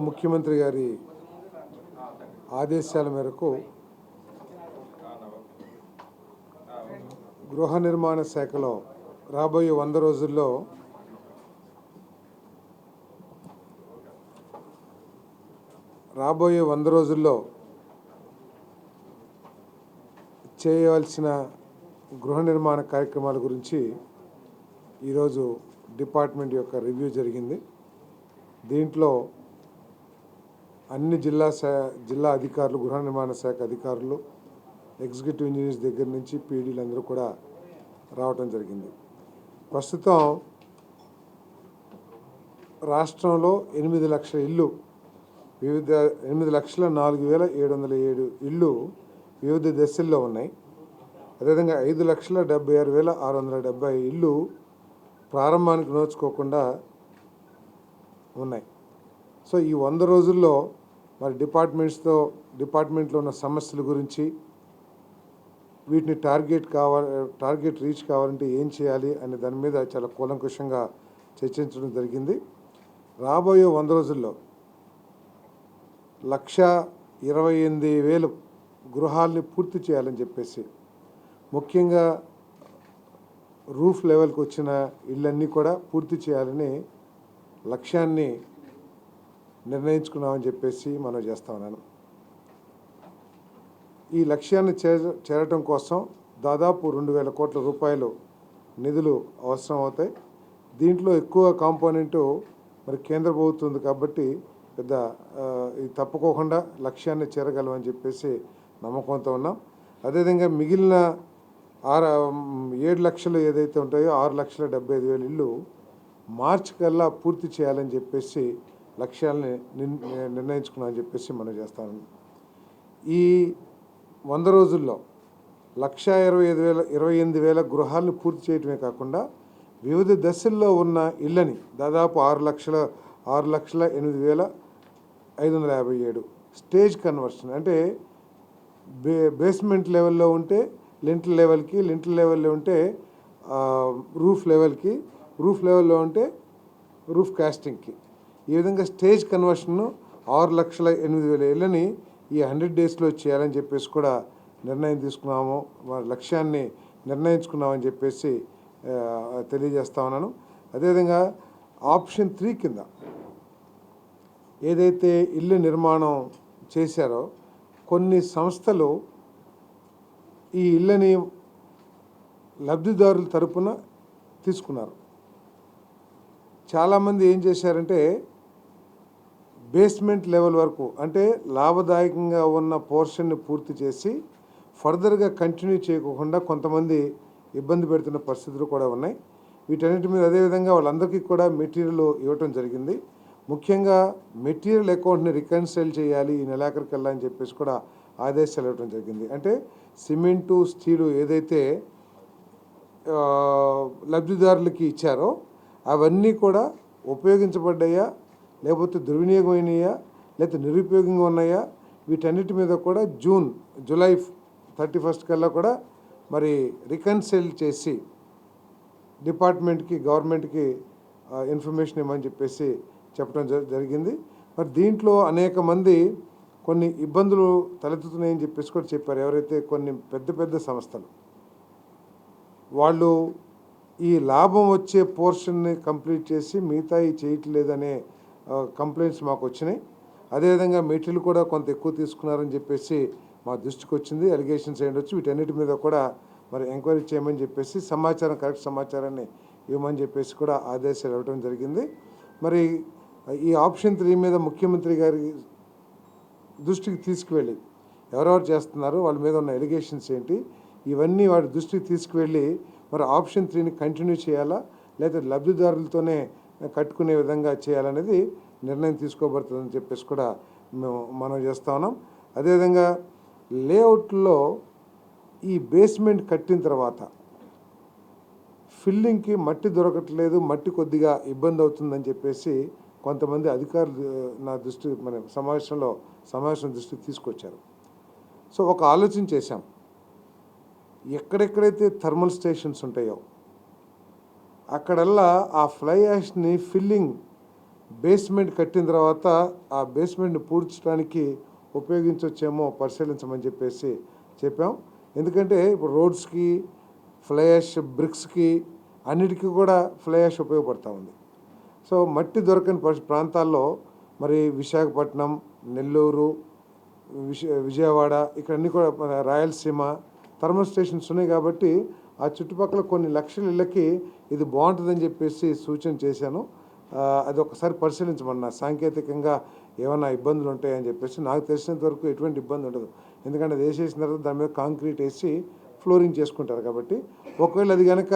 ముఖ్యమంత్రి గారి ఆదేశాల మేరకు గృహ నిర్మాణ శాఖలో రాబోయే వంద రోజుల్లో రాబోయే వంద రోజుల్లో చేయవలసిన గృహ నిర్మాణ కార్యక్రమాల గురించి ఈరోజు డిపార్ట్మెంట్ యొక్క రివ్యూ జరిగింది. దీంట్లో అన్ని జిల్లా శా జిల్లా అధికారులు గృహ నిర్మాణ శాఖ అధికారులు ఎగ్జిక్యూటివ్ ఇంజనీర్స్ దగ్గర నుంచి పీడీలు అందరూ కూడా రావటం జరిగింది. ప్రస్తుతం రాష్ట్రంలో ఎనిమిది లక్షల ఇల్లు వివిధ ఎనిమిది లక్షల నాలుగు వేల ఏడు వందల ఏడు ఇళ్ళు వివిధ దశల్లో ఉన్నాయి. అదేవిధంగా ఐదు లక్షల డెబ్బై ఆరు వేల ఆరు వందల డెబ్బై ఇళ్ళు ప్రారంభానికి నోచుకోకుండా ఉన్నాయి. సో ఈ వంద రోజుల్లో మరి డిపార్ట్మెంట్స్తో డిపార్ట్మెంట్లో ఉన్న సమస్యల గురించి వీటిని టార్గెట్ కావాలి టార్గెట్ రీచ్ కావాలంటే ఏం చేయాలి అనే దాని మీద చాలా కూలంకుషంగా చర్చించడం జరిగింది. రాబోయే వంద రోజుల్లో లక్ష ఇరవై ఎనిమిది వేలు గృహాల్ని పూర్తి చేయాలని చెప్పేసి ముఖ్యంగా రూఫ్ లెవెల్కి వచ్చిన ఇళ్ళన్నీ కూడా పూర్తి చేయాలని లక్ష్యాన్ని నిర్ణయించుకున్నామని చెప్పేసి మనం చేస్తా ఉన్నాను. ఈ లక్ష్యాన్ని చేర చేరటం కోసం దాదాపు రెండు వేల కోట్ల రూపాయలు నిధులు అవసరం అవుతాయి దీంట్లో ఎక్కువ కాంపోనెంటు మరి కేంద్ర ప్రభుత్వం ఉంది కాబట్టి పెద్ద ఇది తప్పుకోకుండా లక్ష్యాన్ని చేరగలమని చెప్పేసి నమ్మకంతో ఉన్నాం. అదేవిధంగా మిగిలిన ఆరు ఏడు లక్షలు ఏదైతే ఉంటాయో ఆరు లక్షల డెబ్బై ఐదు వేల ఇల్లు మార్చి కల్లా పూర్తి చేయాలని చెప్పేసి లక్ష్యాలని నిర్ణయించుకున్నా అని చెప్పేసి మనం చేస్తాను ఈ వంద రోజుల్లో లక్ష ఇరవై ఐదు వేల ఇరవై ఎనిమిది వేల గృహాలను పూర్తి చేయటమే కాకుండా వివిధ దశల్లో ఉన్న ఇళ్ళని దాదాపు ఆరు లక్షల ఆరు లక్షల ఎనిమిది వేల ఐదు వందల యాభై ఏడు స్టేజ్ కన్వర్షన్ అంటే బే బేస్మెంట్ లెవెల్లో ఉంటే లింటల్ లెవెల్కి లింటల్ లెవెల్లో ఉంటే రూఫ్ లెవెల్కి రూఫ్ లెవెల్లో ఉంటే రూఫ్ కాస్టింగ్కి. ఈ విధంగా స్టేజ్ కన్వర్షన్ ఆరు లక్షల ఎనిమిది వేల ఇళ్ళని ఈ హండ్రెడ్ డేస్లో చేయాలని చెప్పేసి కూడా నిర్ణయం తీసుకున్నాము. మన లక్ష్యాన్ని నిర్ణయించుకున్నామని చెప్పేసి తెలియజేస్తా ఉన్నాను. అదేవిధంగా ఆప్షన్ త్రీ కింద ఏదైతే ఇల్లు నిర్మాణం చేశారో కొన్ని సంస్థలు ఈ ఇళ్ళని లబ్ధిదారుల తరపున తీసుకున్నారు. చాలామంది ఏం చేశారంటే బేస్మెంట్ లెవెల్ వరకు అంటే లాభదాయకంగా ఉన్న పోర్షన్ని పూర్తి చేసి ఫర్దర్గా కంటిన్యూ చేయకుండా కొంతమంది ఇబ్బంది పెడుతున్న పరిస్థితులు కూడా ఉన్నాయి. వీటన్నిటి మీద అదేవిధంగా వాళ్ళందరికీ కూడా మెటీరియల్ ఇవ్వటం జరిగింది. ముఖ్యంగా మెటీరియల్ అకౌంట్ని రికన్సైల్ చేయాలి ఈ నెలాఖరికల్లా అని చెప్పేసి కూడా ఆదేశాలు ఇవ్వడం జరిగింది. అంటే సిమెంటు స్టీలు ఏదైతే లబ్ధిదారులకి ఇచ్చారో అవన్నీ కూడా ఉపయోగించబడ్డాయా లేకపోతే దుర్వినియోగమైనయా? లేకపోతే నిరుపయోగంగా ఉన్నాయా? వీటన్నిటి మీద కూడా జూన్ జూలై థర్టీ ఫస్ట్ కల్లా కూడా మరి రికన్సైల్ చేసి డిపార్ట్మెంట్కి గవర్నమెంట్కి ఇన్ఫర్మేషన్ ఇవ్వమని చెప్పేసి చెప్పడం జ- జరిగింది. మరి దీంట్లో అనేక మంది కొన్ని ఇబ్బందులు తలెత్తుతున్నాయని చెప్పేసి కూడా చెప్పారు ఎవరైతే కొన్ని పెద్ద పెద్ద సంస్థలు. వాళ్ళు ఈ లాభం వచ్చే పోర్షన్ని కంప్లీట్ చేసి మిగతాయి చేయట్లేదనే కంప్లైంట్స్ మాకు వచ్చినాయి. అదేవిధంగా మెటీరియల్ కూడా కొంత ఎక్కువ తీసుకున్నారని చెప్పేసి మా దృష్టికి వచ్చింది. అలిగేషన్స్ ఏంటొచ్చు వీటన్నిటి మీద కూడా మరి ఎంక్వైరీ చేయమని చెప్పేసి సమాచారం కరెక్ట్ సమాచారాన్ని ఇవ్వమని చెప్పేసి కూడా ఆదేశాలు ఇవ్వడం జరిగింది. మరి ఈ ఆప్షన్ త్రీ మీద ముఖ్యమంత్రి గారి దృష్టికి తీసుకువెళ్ళి ఎవరెవరు చేస్తున్నారు వాళ్ళ మీద ఉన్న ఎలిగేషన్స్ ఏంటి ఇవన్నీ వాడి దృష్టికి తీసుకువెళ్ళి మరి ఆప్షన్ త్రీని కంటిన్యూ చేయాలా లేదా లబ్ధిదారులతోనే కట్టుకునే విధంగా చేయాలనేది నిర్ణయం తీసుకోబడుతుందని చెప్పేసి కూడా మేము మనం చేస్తా ఉన్నాం. అదేవిధంగా లేఅవుట్లో ఈ బేస్మెంట్ కట్టిన తర్వాత ఫిల్లింగ్కి మట్టి దొరకట్లేదు మట్టి కొద్దిగా ఇబ్బంది అవుతుందని చెప్పేసి కొంతమంది అధికారులు నా దృష్టి మన సమావేశంలో సమావేశం దృష్టికి తీసుకొచ్చారు. సో ఒక ఆలోచన చేశాం. ఎక్కడెక్కడైతే థర్మల్ స్టేషన్స్ ఉంటాయో అక్కడల్లా ఆ ఫ్లై యాష్ని ఫిల్లింగ్ బేస్మెంట్ కట్టిన తర్వాత ఆ బేస్మెంట్ని పూడ్చడానికి ఉపయోగించవచ్చేమో పరిశీలించమని చెప్పేసి చెప్పాం. ఎందుకంటే ఇప్పుడు రోడ్స్కి ఫ్లై యాష్ బ్రిక్స్కి అన్నిటికీ కూడా ఫ్లై యాష్ ఉపయోగపడుతూ ఉంది. సో మట్టి దొరకని ప్రాంతాల్లో మరి విశాఖపట్నం నెల్లూరు విజ విజయవాడ ఇక్కడ అన్ని కూడా రాయలసీమ థర్మల్ స్టేషన్స్ ఉన్నాయి కాబట్టి ఆ చుట్టుపక్కల కొన్ని లక్షల ఇళ్ళకి ఇది బాగుంటుందని చెప్పేసి సూచన చేశాను. అది ఒకసారి పరిశీలించమన్నా. సాంకేతికంగా ఏమైనా ఇబ్బందులు ఉంటాయని చెప్పేసి నాకు తెలిసినంత వరకు ఎటువంటి ఇబ్బంది ఉండదు. ఎందుకంటే అది వేసేసిన తర్వాత దాని మీద కాంక్రీట్ వేసి ఫ్లోరింగ్ చేసుకుంటారు కాబట్టి. ఒకవేళ అది కనుక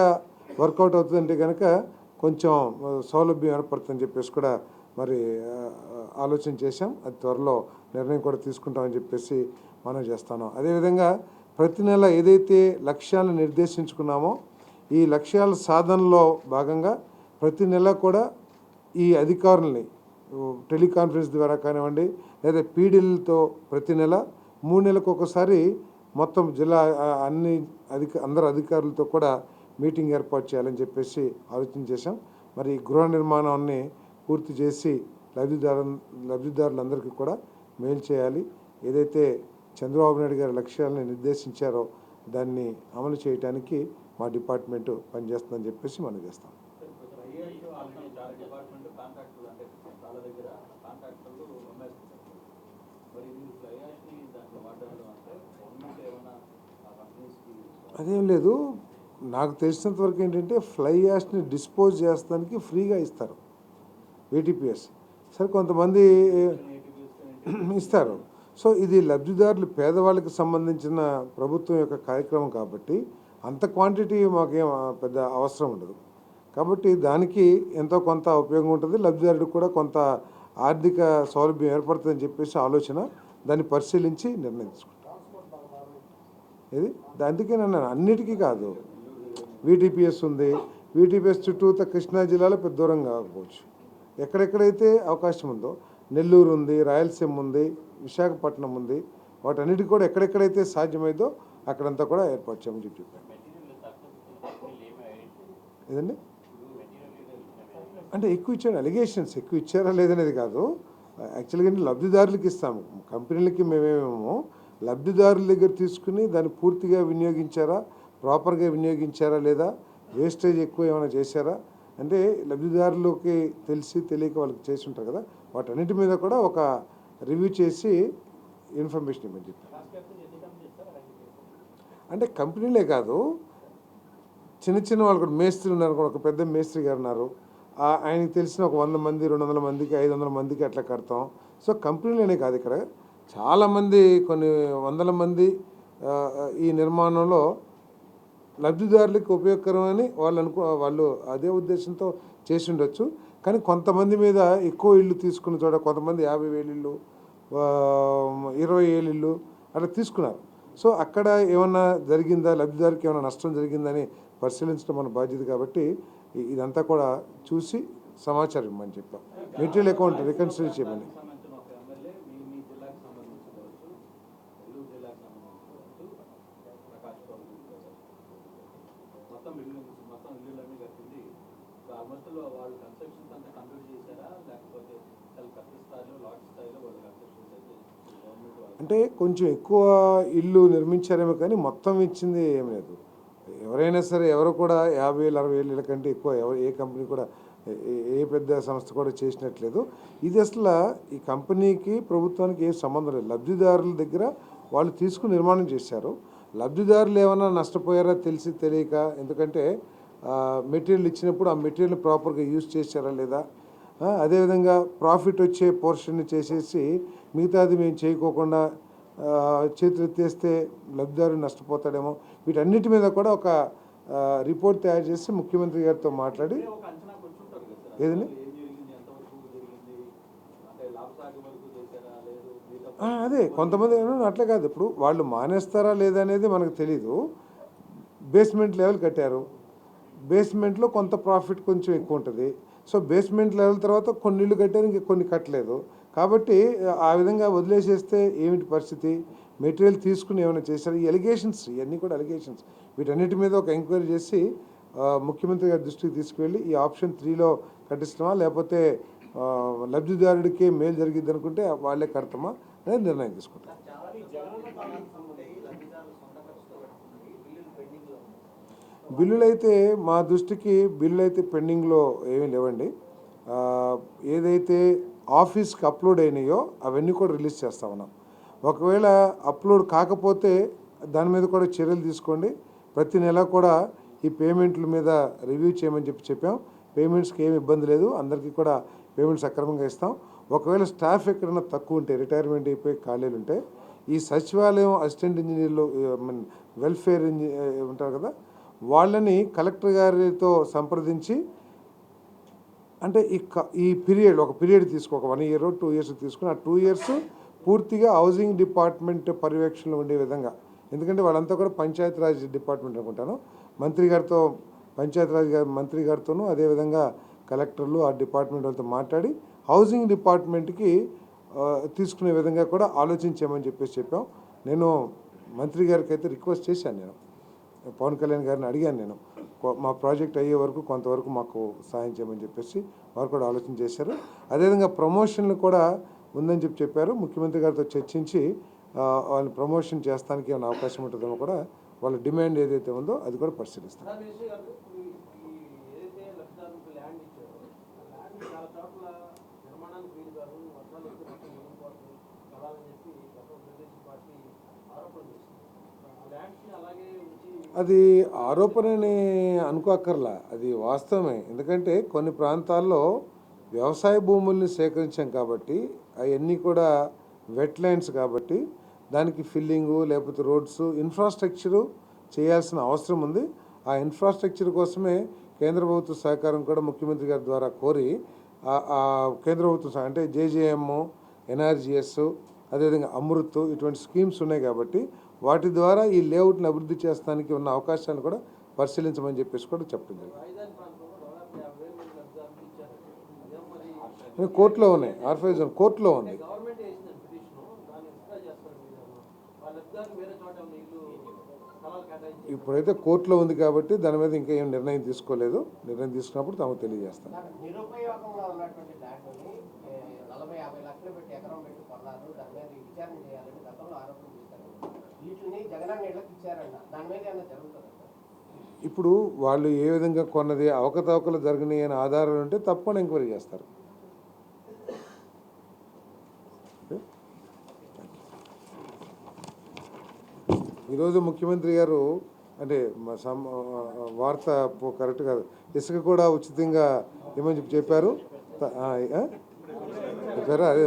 వర్కౌట్ అవుతుందంటే కనుక కొంచెం సౌలభ్యం ఏర్పడుతుందని చెప్పేసి కూడా మరి ఆలోచన చేశాం. అది త్వరలో నిర్ణయం కూడా తీసుకుంటామని చెప్పేసి మనం చేస్తాను. అదేవిధంగా ప్రతి నెల ఏదైతే లక్ష్యాలను నిర్దేశించుకున్నామో ఈ లక్ష్యాల సాధనలో భాగంగా ప్రతి నెల కూడా ఈ అధికారుల్ని టెలికాన్ఫరెన్స్ ద్వారా కానివ్వండి లేదా పీడీలతో ప్రతి నెల మూడు నెలలకు ఒకసారి మొత్తం జిల్లా అన్ని అధిక అందరు అధికారులతో కూడా మీటింగ్ ఏర్పాటు చేయాలని చెప్పేసి ఆలోచన చేశాం. మరి ఈ గృహ నిర్మాణాన్ని పూర్తి చేసి లబ్ధిదారు లబ్ధిదారులందరికీ కూడా మేలు చేయాలి. ఏదైతే చంద్రబాబు నాయుడు గారి లక్ష్యాలను నిర్దేశించారో దాన్ని అమలు చేయడానికి మా డిపార్ట్మెంటు పనిచేస్తుందని చెప్పేసి మనం చేస్తాం. అదేం లేదు. నాకు తెలిసినంత వరకు ఏంటంటే ఫ్లై యాష్ని డిస్పోజ్ చేస్తానికి ఫ్రీగా ఇస్తారు. ఏటీపీఎస్ సరే కొంతమంది ఇస్తారు. సో ఇది లబ్ధిదారులు పేదవాళ్ళకి సంబంధించిన ప్రభుత్వం యొక్క కార్యక్రమం కాబట్టి అంత క్వాంటిటీ మాకేం పెద్ద అవసరం ఉండదు. కాబట్టి దానికి ఎంతో కొంత ఉపయోగం ఉంటుంది. లబ్ధిదారుడికి కూడా కొంత ఆర్థిక సౌలభ్యం ఏర్పడుతుందని చెప్పేసి ఆలోచన దాన్ని పరిశీలించి నిర్ణయించుకుంటాం. ఇది అందుకే నన్ను అన్నిటికీ కాదు. వీటీపీఎస్ ఉంది. వీటీపీఎస్ చుట్టూత కృష్ణా జిల్లాలో పెద్ద దూరం కాకపోవచ్చు ఎక్కడెక్కడైతే అవకాశం ఉందో నెల్లూరు ఉంది రాయలసీమ ఉంది విశాఖపట్నం ఉంది వాటన్నిటికి కూడా ఎక్కడెక్కడైతే సాధ్యమైందో అక్కడంతా కూడా ఏర్పాటు చేయమని చెప్పి చెప్పాను. ఏదండి? అంటే ఎక్కువ ఇచ్చారు అలిగేషన్స్ ఎక్కువ ఇచ్చారా లేదనేది కాదు. యాక్చువల్గా ఏంటి లబ్ధిదారులకు ఇస్తాము. కంపెనీలకి మేమేమేమో లబ్ధిదారుల దగ్గర తీసుకుని దాన్ని పూర్తిగా వినియోగించారా ప్రాపర్గా వినియోగించారా లేదా వేస్టేజ్ ఎక్కువ ఏమైనా చేశారా? అంటే లబ్ధిదారులకి తెలిసి తెలియక వాళ్ళకి చేసి ఉంటారు కదా వాటన్నిటి మీద కూడా ఒక రివ్యూ చేసి ఇన్ఫర్మేషన్ ఇవ్వమని చెప్పారు. అంటే కంపెనీలే కాదు. చిన్న చిన్న వాళ్ళు కూడా మేస్త్రి ఉన్నారు కూడా ఒక పెద్ద మేస్త్రి గారు ఉన్నారు. ఆయనకి తెలిసిన ఒక వంద మంది రెండు వందల మందికి ఐదు వందల మందికి అట్లా కడతాం. సో కంపెనీలనే కాదు ఇక్కడ. చాలామంది కొన్ని వందల మంది ఈ నిర్మాణంలో లబ్ధిదారులకు ఉపయోగకరమని వాళ్ళు అనుకో వాళ్ళు అదే ఉద్దేశంతో చేసి ఉండొచ్చు. కానీ కొంతమంది మీద ఎక్కువ ఇల్లు తీసుకున్న చోట కొంతమంది యాభై వేలు ఇల్లు ఇరవై ఏళ్ళు ఇల్లు అట్లా తీసుకున్నారు. సో అక్కడ ఏమన్నా జరిగిందా? లబ్ధిదారికి ఏమైనా నష్టం జరిగిందని పరిశీలించడం మన బాధ్యత కాబట్టి ఇదంతా కూడా చూసి సమాచారం ఇవ్వమని చెప్పాం. మెటీరియల్ అకౌంట్ రికన్సిడర్ చేయమని సంబంధించిన ఒక ఎమ్మెల్యే మీ మీ జిల్లాకి సంబంధించి కావచ్చు నెల్లూరు జిల్లాకి సంబంధించి కావచ్చు ప్రకాష్ బాబు గురించి కావచ్చు. మొత్తం ఇల్లు మొత్తం ఇల్లులన్నీ కట్టింది ఆల్మోస్ట్ వాళ్ళు కన్స్ట్రక్షన్స్ అంతా కంప్లీట్ చేశారా లేకపోతే చాలా కట్టి స్థాయిలో లాట్ స్థాయిలో వాళ్ళు కన్స్ట్రక్షన్స్ అయితే గవర్నమెంట్ వాళ్ళు అంటే కొంచెం ఎక్కువ ఇల్లు నిర్మించారేమో కానీ మొత్తం ఇచ్చింది ఏం లేదు. ఎవరైనా సరే ఎవరు కూడా యాభై వేలు అరవై వేలు ఇళ్ళ కంటే ఎక్కువ ఎవరు ఏ కంపెనీ కూడా ఏ- ఏ- పెద్ద సంస్థ కూడా చేసినట్లేదు. ఇది అసలు ఈ కంపెనీకి ప్రభుత్వానికి ఏ సంబంధం లేదు. లబ్ధిదారుల దగ్గర వాళ్ళు తీసుకుని నిర్మాణం చేశారు. లబ్ధిదారులు ఏమైనా నష్టపోయారా తెలిసి తెలియక ఎందుకంటే మెటీరియల్ ఇచ్చినప్పుడు ఆ మెటీరియల్ ప్రాపర్గా యూజ్ చేశారా లేదా? అదేవిధంగా ప్రాఫిట్ వచ్చే పోర్షన్ని చేసేసి మిగతాది మేము చేయకోకుండా ఆ, చేతులు ఎత్తేస్తే లబ్ధిదారు నష్టపోతాడేమో. వీటన్నిటి మీద కూడా ఒక రిపోర్ట్ తయారు చేసి ముఖ్యమంత్రి గారితో మాట్లాడి ఏదండి? అదే కొంతమంది ఏమన్నా అట్లే కాదు. ఇప్పుడు వాళ్ళు మానేస్తారా లేదా అనేది మనకు తెలీదు. బేస్మెంట్ లెవెల్ కట్టారు. బేస్మెంట్లో కొంత ప్రాఫిట్ కొంచెం ఎక్కువ ఉంటుంది. సో బేస్మెంట్ లెవెల్ తర్వాత కొన్ని ఇళ్ళు కట్టారు ఇంకా కొన్ని కట్టలేదు. కాబట్టి ఆ విధంగా వదిలేసేస్తే ఏమిటి పరిస్థితి? మెటీరియల్ తీసుకుని ఏమైనా చేశారు? ఈ ఎలిగేషన్స్ ఇవన్నీ కూడా ఎలిగేషన్స్ వీటన్నిటి మీద ఒక ఎంక్వైరీ చేసి ముఖ్యమంత్రి గారి దృష్టికి తీసుకువెళ్ళి ఈ ఆప్షన్ త్రీలో కట్టిస్తామా లేకపోతే లబ్ధిదారుడికే లబ్ధిదారుడికి మేలు జరిగింది అనుకుంటే వాళ్ళే కడతామా? అనేది నిర్ణయం తీసుకుంటాం. బిల్లులు అయితే మా దృష్టికి బిల్లులు అయితే పెండింగ్లో ఏమీ లేవండి. ఏదైతే ఆఫీస్కి అప్లోడ్ అయినాయో అవన్నీ కూడా రిలీజ్ చేస్తా ఉన్నాం. ఒకవేళ అప్లోడ్ కాకపోతే దాని మీద కూడా చర్యలు తీసుకోండి. ప్రతి నెల కూడా ఈ పేమెంట్ల మీద రివ్యూ చేయమని చెప్పి చెప్పాం. పేమెంట్స్కి ఏమి ఇబ్బంది లేదు. అందరికీ కూడా పేమెంట్స్ సక్రమంగా ఇస్తాం. ఒకవేళ స్టాఫ్ ఎక్కడైనా తక్కువ ఉంటే రిటైర్మెంట్ అయిపోయి ఖాళీలు ఉంటే ఈ సచివాలయం అసిస్టెంట్ ఇంజనీర్లు మీన్ వెల్ఫేర్ ఇంజ ఉంటారు కదా వాళ్ళని కలెక్టర్ గారితో సంప్రదించి అంటే ఈ క- ఈ పీరియడ్ ఒక పీరియడ్ తీసుకో ఒక వన్ ఇయర్ టూ ఇయర్స్ తీసుకుని ఆ టూ ఇయర్స్ పూర్తిగా హౌసింగ్ డిపార్ట్మెంట్ పర్యవేక్షణలో ఉండే విధంగా. ఎందుకంటే వాళ్ళంతా కూడా పంచాయతీరాజ్ డిపార్ట్మెంట్ అనుకుంటాను. మంత్రి గారితో పంచాయతీరాజ్ గారి మంత్రి గారితోనూ అదేవిధంగా కలెక్టర్లు ఆ డిపార్ట్మెంట్ వాళ్ళతో మాట్లాడి హౌసింగ్ డిపార్ట్మెంట్కి తీసుకునే విధంగా కూడా ఆలోచించామని చెప్పేసి చెప్పాం. నేను మంత్రి గారికి అయితే రిక్వెస్ట్ చేశాను నేను. పవన్ కళ్యాణ్ గారిని అడిగాను నేను. మా ప్రాజెక్ట్ అయ్యే వరకు కొంతవరకు మాకు సాయం చేయమని చెప్పేసి వారు కూడా ఆలోచన చేశారు. అదేవిధంగా ప్రమోషన్లు కూడా ఉందని చెప్పి చెప్పారు. ముఖ్యమంత్రి గారితో చర్చించి వాళ్ళని ప్రమోషన్ చేస్తానికి ఏమైనా అవకాశం ఉంటుందేమో కూడా వాళ్ళ డిమాండ్ ఏదైతే ఉందో అది కూడా పరిశీలిస్తారు సార్ మినిస్టర్ గారు ఈ ఈ ఏదైతే లబ్ధిదారులకు ల్యాండ్ ఇచ్చారో ఆ ల్యాండ్ చాలా చోట్ల నిర్మాణానికి వీలు కాదు వర్షాలు వస్తే మొత్తం మునిగిపోతుంది కలాలని చెప్పి గతంలో తెలుగుదేశం పార్టీ ఆరోపణ చేసింది ఆ ల్యాండ్స్ని అలాగే ఉంచి అది ఆరోపణని అనుకోక్కర్లా. అది వాస్తవమే. ఎందుకంటే కొన్ని ప్రాంతాల్లో వ్యవసాయ భూముల్ని సేకరించాం కాబట్టి అవన్నీ కూడా వెట్ ల్యాండ్స్ కాబట్టి దానికి ఫిల్లింగు లేకపోతే రోడ్స్ ఇన్ఫ్రాస్ట్రక్చరు చేయాల్సిన అవసరం ఉంది. ఆ ఇన్ఫ్రాస్ట్రక్చర్ కోసమే కేంద్ర ప్రభుత్వ సహకారం కూడా ముఖ్యమంత్రి గారి ద్వారా కోరి ఆ- కేంద్ర ప్రభుత్వం సహ- అంటే జేజేఎం ఎన్ఆర్జిఎస్ అదేవిధంగా అమృత్ ఇటువంటి స్కీమ్స్ ఉన్నాయి కాబట్టి వాటి ద్వారా ఈ లేఅవుట్ని అభివృద్ధి చేస్తానికి ఉన్న అవకాశాన్ని కూడా పరిశీలించమని చెప్పేసి కూడా చెప్పడం జరిగింది. కోర్టులో ఉన్నాయి. ఆర్ఫైజ్ కోర్టులో ఉంది. ఇప్పుడైతే కోర్టులో ఉంది కాబట్టి దాని మీద ఇంకా ఏం నిర్ణయం తీసుకోలేదు. నిర్ణయం తీసుకున్నప్పుడు తాము తెలియజేస్తాను. సార్, ఉన్నటువంటి ల్యాండ్ని నలభై యాభై లక్షలు పెట్టి ఎకరం పెట్టి కొన్నారు దాని మీద విచారణ చేయాలని గతంలో ఆరోపణ వీటిని దాని మీద ఏమైనా ఇప్పుడు వాళ్ళు ఏ విధంగా కొన్నది అవకతవకలు జరిగినాయి అనే ఆధారాలు ఉంటే తప్పకుండా ఎంక్వైరీ చేస్తారు. ఈరోజు ముఖ్యమంత్రి గారు అంటే వార్త కరెక్ట్ కాదు. ఇసుక కూడా ఉచితంగా ఏమని చెప్పి చెప్పారు. చెప్పారా? అదే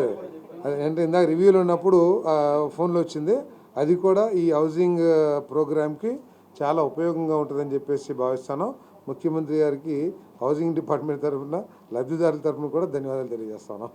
అంటే ఇందాక రివ్యూలు ఉన్నప్పుడు ఫోన్లో వచ్చింది. అది కూడా ఈ హౌసింగ్ ప్రోగ్రామ్కి చాలా ఉపయోగంగా ఉంటుందని చెప్పేసి భావిస్తాను. ముఖ్యమంత్రి గారికి హౌసింగ్ డిపార్ట్మెంట్ తరఫున లబ్ధిదారుల తరఫున కూడా ధన్యవాదాలు తెలియజేస్తాను.